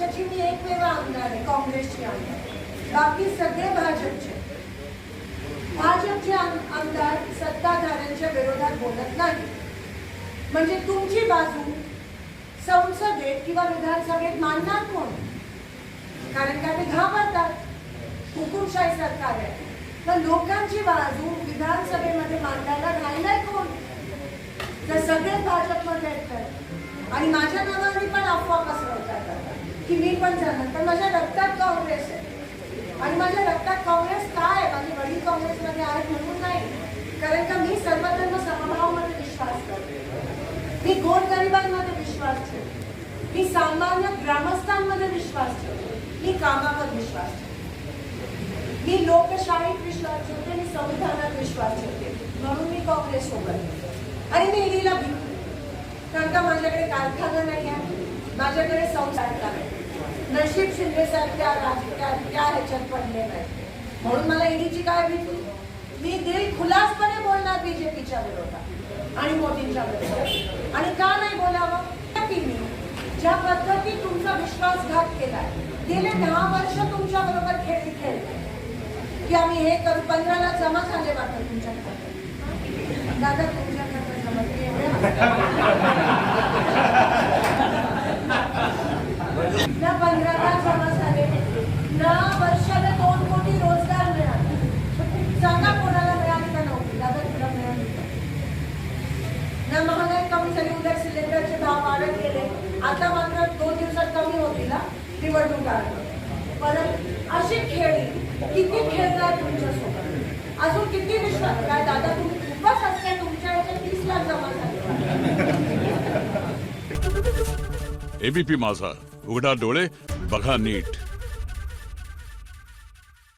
वर्षाची मी एकमेव आमदार आहे काँग्रेसची आमदार. बाकी सगळे भाजपचे. भाजपचे आमदार सत्ताधाऱ्यांच्या विरोधात बोलत नाही म्हणजे तुमची बाजू संसदेत किंवा विधानसभेत मानणार कोण? कारण का ते घाबरतात. हुकुमशाही सरकार आहे. पण लोकांची बाजू विधानसभेमध्ये मांडायला राहिलाय कोण? तर सगळेच भाजपमध्ये आहेत. आणि माझ्या नावाने पण अफवा पसरवतात. की मी पण जाणार. पण माझ्या रक्तात काँग्रेस आहे. आणि माझ्या रक्तात काँग्रेस काय आहे? माझे वडील काँग्रेसमध्ये आहेत म्हणून नाही. कारण का मी सर्वधर्म समभावामध्ये विश्वास करते. मी गोरगरिबांमध्ये विश्वास ठेवते. मी सामान्य ग्रामस्थांमध्ये विश्वास ठेवते. मी कामावर विश्वास ठेवते. मी लोकशाहीत विश्वास ठेवते. मी संविधानात विश्वास ठेवते. म्हणून मी काँग्रेस सोबत आणि मी ईडीला भिवते कारण का माझ्याकडे कारखाना नाही आहे. माझ्याकडे संसार आहे नशीब शिंदे साहेब त्या राजकीय त्या ह्याच्यात पडले नाही म्हणून मला ईडीची काय भीती? मी दिल खुलासपणे बोलणार बीजेपीच्या विरोधात आणि मोदींच्या विरोधात. आणि का नाही बोलावं? की मी ज्या पद्धती तुमचा विश्वासघात केलाय गेले दहा वर्ष तुमच्या बरोबर खेळ खेळले. की आम्ही हे करू पंधराला जमा झाले वाटत तुमच्या दादा तुमच्या जमा केले ना पंधराला जमा झाले ना वर्षाला दोन कोटी रोजगार मिळाले. सांगा कोणाला मिळाली का नव्हती? दादा तुला मिळाली ना महागाई कमी झाली उलट सिलेंडरचे भाव वाढत गेले. आता मात्र दोन दिवसात कमी होतील हा, निवडणूक आली परत अशी खेळी किती खेळणार तुमच्यासोबत अजून किती विश्वास? काय दादा तुम्ही खूपच असते तुमच्या याच्या तीस लाख जमा झाले. एबीपी माझा. उघडा डोळे बघा नीट.